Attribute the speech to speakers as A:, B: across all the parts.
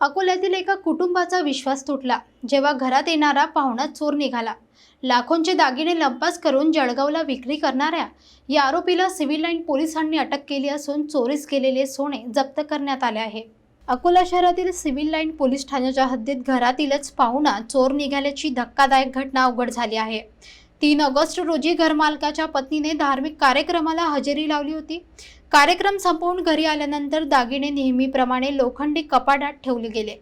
A: अकोल्यातील एका कुटुंबाचा विश्वास तुटला. जेव्हा घरात येणारा पाहुणा चोर निघाला. लाखोंचे दागिने लंपास करून जळगावला विक्री करणाऱ्या या आरोपीला सिव्हिल लाईन पोलिसांनी अटक केली असून चोरीस केलेले सोने जप्त करण्यात आले आहे. अकोला शहरातील सिव्हिल लाईन पोलीस ठाण्याच्या हद्दीत घरातीलच पाहुणा चोर निघाल्याची धक्कादायक घटना उघड झाली आहे. तीन ऑगस्ट रोजी घरमालकाच्या पत्नीने धार्मिक कार्यक्रमाला हजेरी लावली होती. कार्यक्रम संपवून घरी आल्यानंतर दागिने नेहमीप्रमाणे लोखंडी कपाटात ठेवले गेले.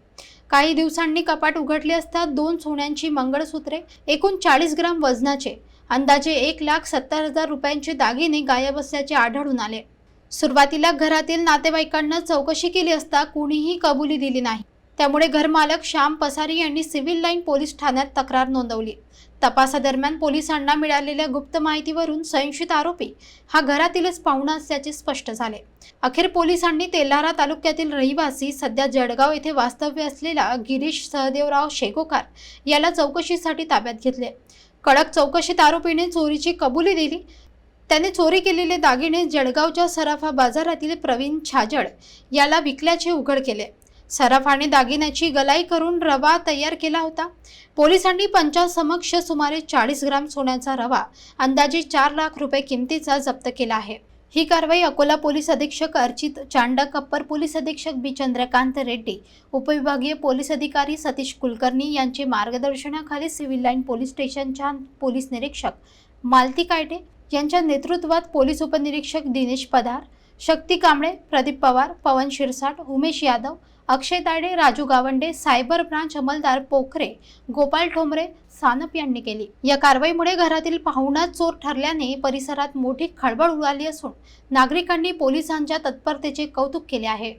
A: काही दिवसांनी कपाट उघडले असता दोन सोन्यांची मंगळसूत्रे एकूण चाळीस ग्राम वजनाचे अंदाजे एक लाख सत्तर हजार रुपयांचे दागिने गायब असल्याचे आढळून आले. सुरुवातीला घरातील नातेवाईकांना चौकशी केली असता कुणीही कबुली दिली नाही. त्यामुळे घरमालक श्याम पसारी यांनी सिव्हिल लाईन पोलीस ठाण्यात तक्रार नोंदवली. तपासादरम्यान पोलिसांना मिळालेल्या गुप्त माहितीवरून संशयित आरोपी हा घरातीलच पाहुणा असल्याचे स्पष्ट झाले. अखेर पोलिसांनी तेल्हारा तालुक्यातील रहिवासी सध्या जळगाव येथे वास्तव्य असलेला गिरीश सहदेवराव शेगोकार याला चौकशीसाठी ताब्यात घेतले. कडक चौकशीत आरोपीने चोरीची कबुली दिली. त्याने चोरी केलेले दागिने जळगावच्या सराफा बाजारातील प्रवीण छाजड याला विकल्याचे उघड केले. सराफाने दागिन्याची गलाई करून रवा तयार केला होता. पोलिसांनी पंचासमक्ष सुमारे चाळीस ग्राम सोन्याचा रवा अंदाजे चार लाख रुपये किमतीचा जप्त केला आहे. ही कारवाई अकोला पोलीस अधीक्षक अर्चित चांडक अप्पर पोलीस अधीक्षक बी. चंद्रकांत रेड्डी उपविभागीय पोलीस अधिकारी सतीश कुलकर्णी यांचे मार्गदर्शनाखाली सिव्हिल लाईन पोलीस स्टेशनच्या पोलीस निरीक्षक मालती कायटे यांच्या नेतृत्वात पोलीस उपनिरीक्षक दिनेश पधार शक्ती कांबळे प्रदीप पवार पवन शिरसाट उमेश यादव अक्षय तायडे राजू गावंडे सायबर ब्रांच अंमलदार पोखरे गोपाल ठोंबरे सानप यांनी केली. या कारवाईमुळे घरातील पाहुणा चोर ठरल्याने परिसरात मोठी खळबळ उडाली असून नागरिकांनी पोलिसांच्या तत्परतेचे कौतुक केले आहे.